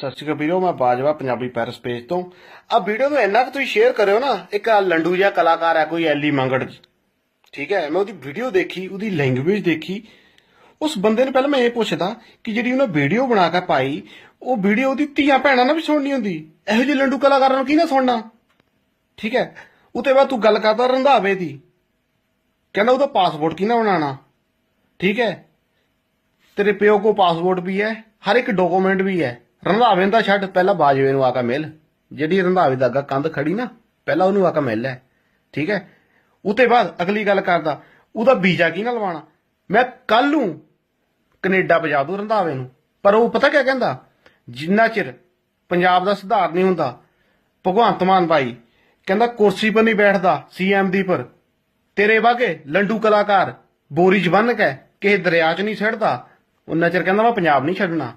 ਸਤਿ ਸ਼੍ਰੀ ਅਕਾਲ ਵੀਰੋ, ਮੈਂ ਬਾਜਵਾ ਪੰਜਾਬੀ ਪੈਰਸ ਪੇਜ ਤੋਂ। ਆ ਵੀਡੀਓ ਨੂੰ ਇੰਨਾ ਕਿ ਤੁਸੀਂ ਸ਼ੇਅਰ ਕਰਿਓ ਨਾ, ਇੱਕ ਲੰਡੂ ਜਿਹਾ ਕਲਾਕਾਰ ਹੈ, ਕੋਈ ਐਲੀ ਮੰਗੜ ਠੀਕ ਹੈ, ਮੈਂ ਉਹਦੀ ਵੀਡੀਓ ਦੇਖੀ, ਉਹਦੀ ਲੈਂਗੁਏਜ ਦੇਖੀ। ਉਸ ਬੰਦੇ ਨੂੰ ਪਹਿਲਾਂ ਮੈਂ ਇਹ ਪੁੱਛਦਾ ਕਿ ਜਿਹੜੀ ਉਹਨੇ ਵੀਡੀਓ ਬਣਾ ਕੇ ਪਾਈ, ਉਹ ਵੀਡੀਓ ਉਹਦੀ ਧੀਆਂ ਭੈਣਾਂ ਨਾਲ ਵੀ ਸੁਣਨੀ ਹੁੰਦੀ। ਇਹੋ ਜਿਹੇ ਲੰਡੂ ਕਲਾਕਾਰਾਂ ਨੂੰ ਕੀ ਸੁਣਨਾ? ਠੀਕ ਹੈ ਉਤੇ ਬਾਅਦ ਤੂੰ ਗੱਲ ਕਰਦਾ ਰੰਧਾਵੇ ਦੀ। ਕਹਿੰਦਾ ਉਹਦਾ ਪਾਸਪੋਰਟ ਕੀ ਨਾ ਬਣਾਉਣਾ? ਠੀਕ ਹੈ, ਤੇਰੇ ਪਿਓ ਕੋ ਪਾਸਪੋਰਟ ਵੀ ਹੈ, ਹਰ ਇੱਕ ਡਾਕੂਮੈਂਟ ਵੀ ਹੈ। ਰੰਧਾਵੇ ਦਾ ਛੱਡ, ਪਹਿਲਾਂ ਬਾਜਵੇ ਨੂੰ ਆ ਕੇ ਮਿਲ। ਜਿਹੜੀ ਰੰਧਾਵੇ ਦਾ ਅੱਗਾ ਕੰਧ ਖੜੀ ਨਾ, ਪਹਿਲਾਂ ਉਹਨੂੰ ਆ ਕੇ ਮਿਲ ਲੈ। ਠੀਕ ਹੈ? ਉਤੇ ਬਾਅਦ ਅਗਲੀ ਗੱਲ ਕਰਦਾ, ਉਹਦਾ ਵੀਜ਼ਾ ਕੀ ਨਾ ਲਵਾਣਾ ਮੈਂ ਕੱਲ ਨੂੰ ਕੈਨੇਡਾ ਭਜਾ ਦੂੰ ਰੰਧਾਵੇ ਨੂੰ। ਪਰ ਉਹ ਪਤਾ ਕਿਆ ਕਹਿੰਦਾ? ਜਿੰਨਾ ਚਿਰ ਪੰਜਾਬ ਦਾ ਸੁਧਾਰ ਨਹੀਂ ਹੁੰਦਾ, ਭਗਵੰਤ ਮਾਨ ਭਾਈ ਕਹਿੰਦਾ, ਕੁਰਸੀ 'ਪਰ ਨਹੀਂ ਬੈਠਦਾ ਸੀਐਮ ਦੀ ਪਰ। ਤੇਰੇ ਵਾਗੇ ਲੰਡੂ ਕਲਾਕਾਰ ਬੋਰੀ 'ਚ ਬੰਨ ਕਿਸੇ ਦਰਿਆ 'ਚ ਨਹੀਂ ਛੱਡਦਾ ਉਹਨਾਂ ਚਿਰ ਕਹਿੰਦਾ, ਮੈਂ ਪੰਜਾਬ ਨਹੀਂ ਛੱਡਣਾ।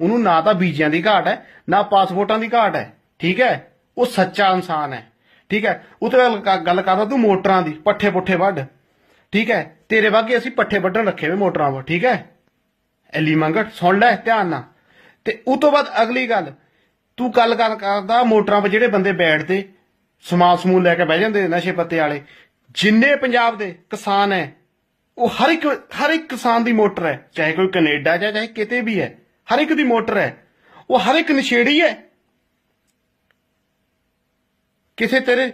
ਉਹਨੂੰ ਨਾ ਤਾਂ ਬੀਜਿਆਂ ਦੀ ਘਾਟ ਹੈ, ਨਾ ਪਾਸਪੋਰਟਾਂ ਦੀ ਘਾਟ ਹੈ, ਠੀਕ ਹੈ? ਉਹ ਸੱਚਾ ਇਨਸਾਨ ਹੈ, ਠੀਕ ਹੈ? ਉਹ ਤੇ ਗੱਲ ਕਰਦਾ ਤੂੰ ਮੋਟਰਾਂ ਦੀ ਪੱਠੇ ਪੁੱਠੇ ਵੱਢ, ਠੀਕ ਹੈ? ਤੇਰੇ ਵਾਗੇ ਅਸੀਂ ਪੱਠੇ ਵੱਢਣ ਰੱਖੇ ਵੇ ਮੋਟਰਾਂ 'ਵਾ ਠੀਕ ਹੈ? ਐਲੀ ਮੰਗਟ, ਸੁਣ ਲੈ, ਧਿਆਨ ਨਾਲ। ਤੇ ਉਸ ਤੋਂ ਬਾਅਦ ਅਗਲੀ ਗੱਲ, ਤੂੰ ਗੱਲ ਕਰ, ਕਰਦਾ ਮੋਟਰਾਂ 'ਤੇ ਜਿਹੜੇ ਬੰਦੇ ਬੈਠਦੇ, ਸਮਾਨ ਸਮੂਨ ਲੈ ਕੇ ਬਹਿ ਜਾਂਦੇ ਨਸ਼ੇ ਪੱਤੇ ਵਾਲੇ, ਜਿੰਨੇ ਪੰਜਾਬ ਦੇ ਕਿਸਾਨ ਹੈ, ਉਹ ਹਰ ਇੱਕ ਹਰ ਇੱਕ ਕਿਸਾਨ ਦੀ ਮੋਟਰ ਹੈ, ਚਾਹੇ ਕੋਈ ਕੈਨੇਡਾ 'ਚ ਹੈ, ਚਾਹੇ ਕਿਤੇ ਵੀ ਹੈ। ਹਰ ਇੱਕ ਦੀ ਮੋਟਰ ਹੈ। ਉਹ ਹਰ ਇੱਕ ਨਸ਼ੇੜੀ ਹੈ। ਕਿਸੇ ਤੇਰੇ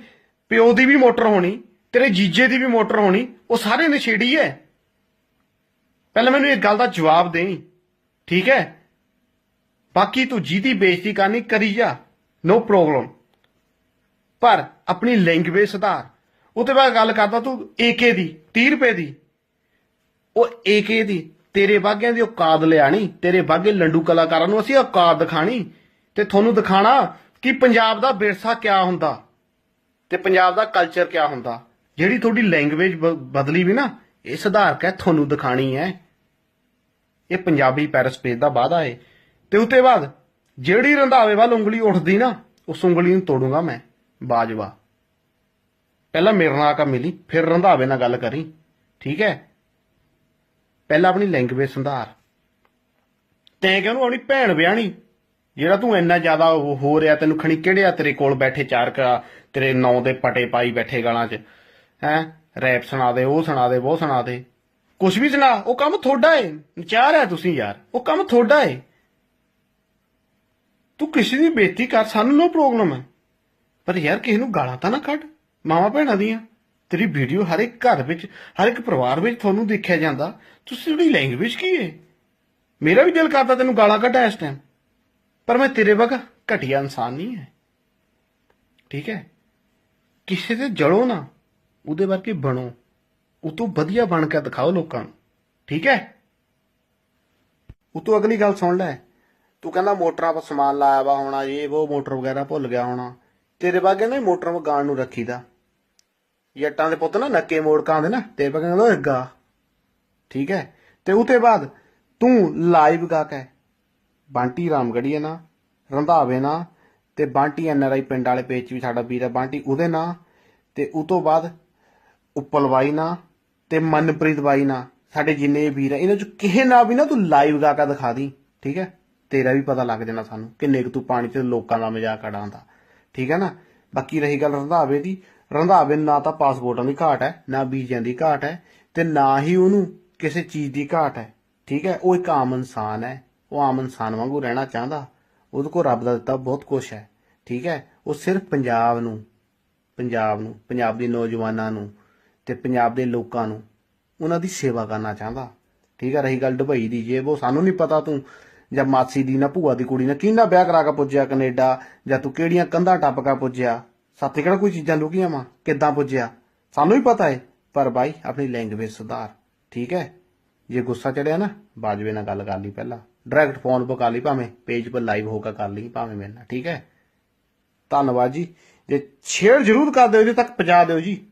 ਪਿਓ ਦੀ ਵੀ ਮੋਟਰ ਹੋਣੀ, ਤੇਰੇ ਜੀਜੇ ਦੀ ਵੀ ਮੋਟਰ ਹੋਣੀ, ਉਹ ਸਾਰੇ ਨਸ਼ੇੜੀ ਹੈ। ਪਹਿਲਾਂ ਮੈਨੂੰ ਇਹ ਗੱਲ ਦਾ ਜਵਾਬ ਦੇਈ। ਠੀਕ ਹੈ? ਬਾਕੀ ਤੂੰ ਜਿਹਦੀ ਬੇਇੱਜ਼ਤੀ ਕਰਨੀ, ਕਰੀ ਜਾ। ਨੋ ਪ੍ਰੋਬਲਮ ਪਰ ਆਪਣੀ ਲੈਂਗੁਏਜ ਸੁਧਾਰ। ਉਹਦੇ ਬਾਅਦ ਗੱਲ ਕਰਦਾ ਤੂੰ ਏਕੇ ਦੀ 30 ਰੁਪਏ ਦੀ। ਉਹ ਏਕੇ ਦੀ। ਤੇਰੇ ਬਾਗਿਆਂ ਦੀ ਔਕਾਤ ਲਿਆਣੀ, ਤੇਰੇ ਬਾਗੇ ਲੰਡੂ ਕਲਾਕਾਰਾਂ ਨੂੰ ਅਸੀਂ ਔਕਾਤ ਦਿਖਾਣੀ। ਤੇ ਤੁਹਾਨੂੰ ਦਿਖਾਣਾ ਕਿ ਪੰਜਾਬ ਦਾ ਵਿਰਸਾ ਕਿਆ ਹੁੰਦਾ ਤੇ ਪੰਜਾਬ ਦਾ ਕਲਚਰ ਕਿਆ ਹੁੰਦਾ। ਜਿਹੜੀ ਤੁਹਾਡੀ ਲੈਂਗੁਏਜ ਬਦਲੀ ਵੀ ਨਾ, ਇਹ ਸੁਧਾਰ ਕੇ ਤੁਹਾਨੂੰ ਦਿਖਾਣੀ ਹੈ। ਇਹ ਪੰਜਾਬੀ ਪੈਰਸ ਪੇਜ ਦਾ ਵਾਅਦਾ ਹੈ। ਤੇ ਉਤੇ ਬਾਅਦ, ਜਿਹੜੀ ਰੰਧਾਵੇ ਵੱਲ ਉਂਗਲੀ ਉੱਠਦੀ ਨਾ, ਉਸ ਉਂਗਲੀ ਨੂੰ ਤੋੜੂਗਾ ਮੈਂ, ਬਾਜਵਾ। ਪਹਿਲਾਂ ਮੇਰੇ ਨਾਲ ਆ ਕੇ ਮਿਲੀ, ਫਿਰ ਰੰਧਾਵੇ ਨਾਲ ਗੱਲ ਕਰੀ। ਠੀਕ ਹੈ? ਪਹਿਲਾਂ ਆਪਣੀ ਲੈਂਗੁਏਜ ਸੁਧਾਰ। ਤੈਂ ਕਿ ਉਹਨੂੰ ਆਪਣੀ ਭੈਣ ਵਿਆਹਣੀ। ਜਿਹੜਾ ਤੂੰ ਇੰਨਾ ਜ਼ਿਆਦਾ ਉਹ ਹੋ ਰਿਹਾ, ਤੈਨੂੰ ਖਣੀ ਕਿਹੜਿਆ ਤੇਰੇ ਕੋਲ ਬੈਠੇ ਚਾਰ ਕਾ ਤੇਰੇ ਨਾਂ ਦੇ ਪਟੇ ਪਾਈ ਬੈਠੇ ਗਾਲਾਂ 'ਚ? ਹੈ? ਰੈਪ ਸੁਣਾ ਦੇ, ਉਹ ਸੁਣਾ ਦੇ, ਉਹ ਸੁਣਾ ਦੇ। ਕੁਛ ਵੀ ਸੁਣਾ, ਉਹ ਕੰਮ ਤੁਹਾਡਾ ਏ। ਨਚਾਰ ਹੈ ਤੁਸੀਂ ਯਾਰ, ਉਹ ਕੰਮ ਤੁਹਾਡਾ ਏ। ਤੂੰ ਕਿਸੇ ਦੀ ਬੇਇੱਜ਼ਤੀ ਕਰ, ਸਾਨੂੰ ਨੋ ਪ੍ਰੋਬਲਮ ਹੈ। ਪਰ ਯਾਰ ਕਿਸੇ ਨੂੰ ਗਾਲਾਂ ਤਾਂ ਨਾ ਕੱਢ, ਮਾਵਾ ਭੈਣਾਂ ਦੀਆਂ। ਤੇਰੀ ਵੀਡੀਓ ਹਰ ਇੱਕ ਘਰ ਵਿੱਚ, ਹਰ ਇੱਕ ਪਰਿਵਾਰ ਵਿੱਚ ਤੁਹਾਨੂੰ ਦੇਖਿਆ ਜਾਂਦਾ। ਤੁਸੀਂ ਉਹਦੀ ਲੈਂਗੁਏਜ ਕੀ ਹੈ ਮੇਰਾ ਵੀ ਦਿਲ ਕਰਦਾ ਤੈਨੂੰ ਗਾਲਾਂ ਕੱਢਾਂ ਇਸ ਟਾਈਮ ਪਰ ਮੈਂ ਤੇਰੇ ਵਰਗਾ ਘਟੀਆ ਇਨਸਾਨ ਨਹੀਂ ਹੈ। ਠੀਕ ਹੈ? ਕਿਸੇ ਦੇ ਜਲੋ ਨਾ, ਉਹਦੇ ਵਰਗੇ ਬਣੋ। ਉਹ ਤੋਂ ਵਧੀਆ ਬਣ ਕੇ ਦਿਖਾਓ ਲੋਕਾਂ ਨੂੰ। ਠੀਕ ਹੈ? ਉਹ ਤੋਂ ਅਗਲੀ ਗੱਲ ਸੁਣ ਲੈ। ਤੂੰ ਕਹਿੰਦਾ ਮੋਟਰਾਂ 'ਤੇ ਸਮਾਨ ਲਾਇਆ ਵਾ ਹੋਣਾ, ਇਹ ਉਹ ਮੋਟਰ ਵਗੈਰਾ ਭੁੱਲ ਗਿਆ ਹੋਣਾ। ਤੇਰੇ ਬਾਗੇ ਨਾ ਮੋਟਰਾਂ ਵਗਾਣ ਨੂੰ ਰੱਖੀਦਾ। ਜੱਟਾਂ ਦੇ ਪੁੱਤ ਨਾ, ਨੱਕੇ ਮੋੜ ਕਾਂਦੇ ਨਾ ਤੇਰੇ ਬਾਗੇ ਕਹਿੰਦਾ ਗਾ। ਠੀਕ ਹੈ? ਤੇ ਉਤੇ ਬਾਅਦ ਤੂੰ ਲਾਈਵ ਗਾ ਕੇ, ਬਾਂਟੀ ਰਾਮਗੜੀਏ ਨਾ ਰੰਧਾਵੇ ਨਾ ਤੇ ਬਾਂਟੀ ਐਨਆਰਆਈ ਪਿੰਡ ਵਾਲੇ ਪੇਜ ਵੀ ਸਾਡਾ ਵੀਰ ਹੈ ਬਾਂਟੀ, ਉਹਦੇ ਨਾਂ ਤੇ ਉਹ ਤੋਂ ਬਾਅਦ ਉੱਪਲ ਬਾਈ ਨਾ ਤੇ ਮਨਪ੍ਰੀਤ ਬਾਈ ਨਾ ਸਾਡੇ ਜਿੰਨੇ ਵੀਰ ਹੈ, ਇਹਨਾਂ ਚ ਕਿਸੇ ਨਾਲ ਵੀ ਨਾ ਤੂੰ ਲਾਈਵ ਗਾ ਕੇ ਦਿਖਾ ਦੀ, ਠੀਕ ਹੈ? ਤੇਰਾ ਵੀ ਪਤਾ ਲੱਗ ਜਾਣਾ ਸਾਨੂੰ, ਕਿੰਨੇ ਕੁ ਤੂੰ ਪਾਣੀ 'ਚ ਲੋਕਾਂ ਦਾ ਮਜ਼ਾਕ ਉਡਾਉਂਦਾ, ਠੀਕ ਹੈ ਨਾ? ਬਾਕੀ ਰਹੀ ਗੱਲ ਰੰਧਾਵੇ ਦੀ ਰੰਧਾਵੇ ਨਾ ਤਾਂ ਪਾਸਪੋਰਟਾਂ ਦੀ ਘਾਟ ਹੈ, ਨਾ ਵੀਜ਼ਿਆਂ ਦੀ ਘਾਟ ਹੈ ਤੇ ਨਾ ਹੀ ਉਹਨੂੰ ਕਿਸੇ ਚੀਜ਼ ਦੀ ਘਾਟ ਹੈ। ਠੀਕ ਹੈ? ਉਹ ਇੱਕ ਆਮ ਇਨਸਾਨ ਹੈ। ਉਹ ਆਮ ਇਨਸਾਨ ਵਾਂਗੂ ਰਹਿਣਾ ਚਾਹੁੰਦਾ। ਉਹਦੇ ਕੋਲ ਰੱਬ ਦਾ ਦਿੱਤਾ ਬਹੁਤ ਕੁਝ ਹੈ। ਠੀਕ ਹੈ? ਉਹ ਸਿਰਫ ਪੰਜਾਬ ਨੂੰ ਪੰਜਾਬ ਨੂੰ, ਪੰਜਾਬ ਦੇ ਨੌਜਵਾਨਾਂ ਨੂੰ ਤੇ ਪੰਜਾਬ ਦੇ ਲੋਕਾਂ ਨੂੰ ਉਹਨਾਂ ਦੀ ਸੇਵਾ ਕਰਨਾ ਚਾਹੁੰਦਾ। ਠੀਕ ਹੈ? ਰਹੀ ਗੱਲ ਦੁਬਈ ਦੀ ਜੇ ਉਹ ਸਾਨੂੰ ਨਹੀਂ ਪਤਾ ਤੂੰ ਜਾਂ ਮਾਸੀ ਦੀ ਨਾ ਭੂਆ ਦੀ ਕੁੜੀ ਨਾਲ ਕਿੰਨਾ ਵਿਆਹ ਕਰਾ ਕੇ ਪੁੱਜਿਆ ਕੈਨੇਡਾ ਜਾਂ ਤੂੰ ਕਿਹੜੀਆਂ ਕੰਧਾਂ ਟੱਪ ਕੇ ਪੁੱਜਿਆ। ਸਾਥੇ ਕਿਹੜਾ ਕੋਈ ਚੀਜ਼ਾਂ ਲੁਕੀਆਂ ਵਾ, ਕਿੱਦਾਂ ਪੁੱਜਿਆ? ਸਾਨੂੰ ਹੀ ਪਤਾ ਹੈ ਪਰ ਬਾਈ, ਆਪਣੀ ਲੈਂਗੁਏਜ ਸੁਧਾਰ, ਠੀਕ ਹੈ? ਜੇ ਗੁੱਸਾ ਚੜਿਆ ਨਾ, ਬਾਜਵੇ ਨਾਲ ਗੱਲ ਕਰ ਲਈ ਪਹਿਲਾਂ। ਡਾਇਰੈਕਟ ਫੋਨ ਪਰ ਕਰ ਲਈ ਭਾਵੇਂ ਪੇਜ ਪਰ ਲਾਈਵ ਹੋ ਕੇ ਕਰ ਲਈ, ਭਾਵੇਂ ਮੇਰੇ ਨਾਲ, ਠੀਕ ਹੈ? ਧੰਨਵਾਦ ਜੀ। ਜੇ ਸ਼ੇਅਰ ਜ਼ਰੂਰ ਕਰ ਦਿਓ ਇਹਦੇ ਤੱਕ ਪਹੁੰਚਾ ਦਿਓ ਜੀ।